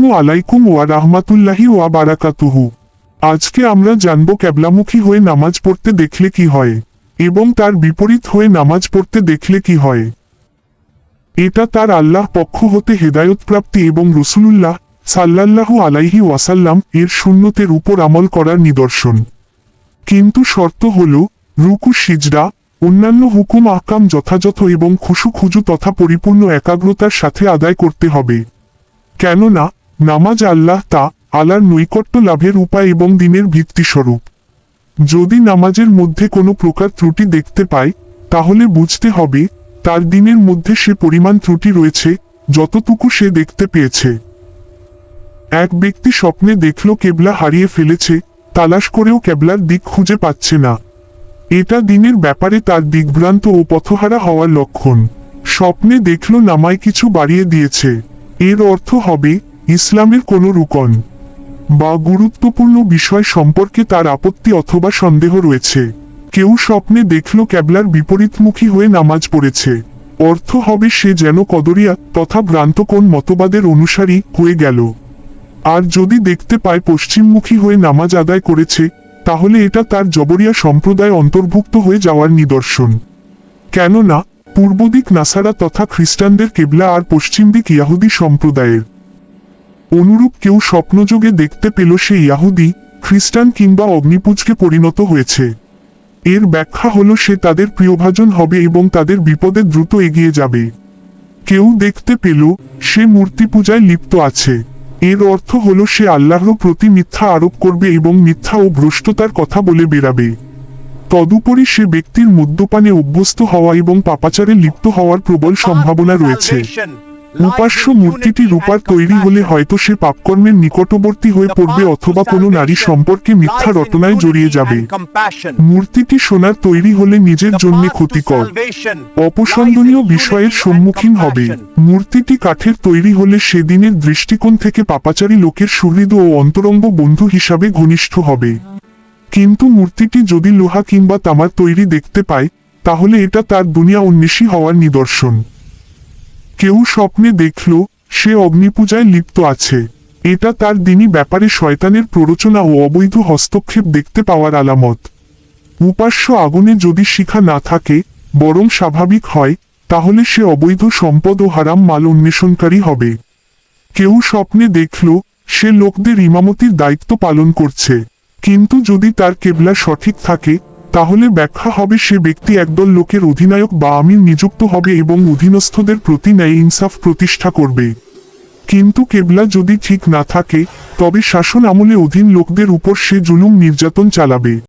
আসসালামু আলাইকুম ওয়া রাহমাতুল্লাহি ওয়া বারাকাতুহু। আজকে আমরা জানব ক্যাবলামুখী হয়ে নামাজ পড়তে দেখলে কি হয়, এবং তার বিপরীত হয়ে নামাজ পড়তে দেখলে কি হয়। এটা তার আল্লাহ পক্ষ হতে হেদায়ত প্রাপ্তি এবং রসুলুল্লাহ সাল্লাল্লাহু আলাইহি ওয়াসাল্লাম এর শূন্যতের উপর আমল করার নিদর্শন। কিন্তু শর্ত হল, রুকু, সিজদা, অন্যান্য হুকুম আকাম যথাযথ এবং খুশু খুজু তথা পরিপূর্ণ একাগ্রতার সাথে আদায় করতে হবে। কেননা নামাজ আল্লাহ তা আলার নৈকট্য লাভের উপায় এবং দিনের ভিত্তিস্বরূপ। যদি নামাজের মধ্যে কোনো প্রকার ত্রুটি দেখতে পায় তাহলে বুঝতে হবে, তার দিনের মধ্যে সে পরিমাণ ত্রুটি রয়েছে, যতটুকু সে দেখতে পেয়েছে। এক ব্যক্তি স্বপ্নে দেখল কেবলা হারিয়ে ফেলেছে, তালাশ করেও কেবলার দিক খুঁজে পাচ্ছে না। এটা দিনের ব্যাপারে তার দিগ্ভ্রান্ত ও পথহারা হওয়ার লক্ষণ। স্বপ্নে দেখল নামায় কিছু বাড়িয়ে দিয়েছে। এর অর্থ হবে ইসলামের কোনো রুকন বা গুরুত্বপূর্ণ বিষয় সম্পর্কে তার আপত্তি অথবা সন্দেহ রয়েছে। কেউ স্বপ্নে দেখল ক্যাবলার বিপরীতমুখী হয়ে নামাজ পড়েছে। অর্থ হবে সে যেন কদরিয়া তথা ভ্রান্ত কোন মতবাদের অনুসারী হয়ে গেল। আর যদি দেখতে পায় পশ্চিমমুখী হয়ে নামাজ আদায় করেছে, তাহলে এটা তার জবরিয়া সম্প্রদায় অন্তর্ভুক্ত হয়ে যাওয়ার নিদর্শন। কেননা, পূর্বদিক নাসারা তথা খ্রিস্টানদের কেবলা আর পশ্চিম দিক ইয়াহুদি সম্প্রদায়ের অনুরূপ কেউ স্বপ্নযোগে দেখতে পেল সে ইয়াহুদি খ্রিস্টান কিংবা অগ্নিপুজকে পরিণত হয়েছে। এর ব্যাখ্যা হলো সে তাদের প্রিয়ভাজন হবে এবং তাদের বিপদে দ্রুত এগিয়ে যাবে। কেউ দেখতে পেল, সে মূর্তি পূজায় লিপ্ত আছে। এর অর্থ হলো সে আল্লাহর প্রতি মিথ্যা আরোপ করবে এবং মিথ্যা ও ভ্রষ্টতার কথা বলে বেরাবে তদুপরি সে ব্যক্তির মদ্যপানে অভ্যস্ত হওয়া এবং পাপাচারে লিপ্ত হওয়ার প্রবল সম্ভাবনা রয়েছে। উপাস্য মূর্তিটি রূপার তৈরি হলে হয়তো সে পাপকর্মের নিকটবর্তী হয়ে পড়বে অথবা কোনো নারী সম্পর্কে মিথ্যা রটনায় জড়িয়ে যাবে। মূর্তিটি সোনার তৈরি হলে নিজের জন্য ক্ষতিকর। অপছন্দনীয় বিষয়ের সম্মুখীন হবে। মূর্তিটি কাঠের তৈরি হলে সেদিনের দৃষ্টিকোণ থেকে পাপাচারী লোকের সুহৃদ ও অন্তরঙ্গ বন্ধু হিসাবে ঘনিষ্ঠ হবে। কিন্তু মূর্তিটি যদি লোহা কিংবা তামার তৈরি দেখতে পায় তাহলে এটা তার দুনিয়া উন্মেষী হওয়ার নিদর্শন। কেউ স্বপ্নে দেখল, সে অগ্নিপূজায় লিপ্ত আছে। এটা তার দিনই ব্যাপারে শয়তানের প্ররোচনা ও অবৈধ হস্তক্ষেপ দেখতে পাওয়ার আলামত। উপাস্য আগুনে যদি শিখা না থাকে, বরং স্বাভাবিক হয়, তাহলে সে অবৈধ সম্পদ ও হারাম মাল অন্বেষণকারী হবে। কেউ স্বপ্নে দেখল, সে লোকদের ইমামতির দায়িত্ব পালন করছে। কিন্তু যদি তার কেবলা সঠিক থাকে তাহলে ব্যাখ্যা হবে সে ব্যক্তি একদল লোকের অধিনায়ক বা আমির নিযুক্ত হবে এবং অধীনস্থদের প্রতি ন্যায় ইনসাফ প্রতিষ্ঠা করবে। কিন্তু কেবলা যদি ঠিক না থাকে, তবে শাসন আমলে অধীন লোকদের উপর সে জুলুম নির্যাতন চালাবে।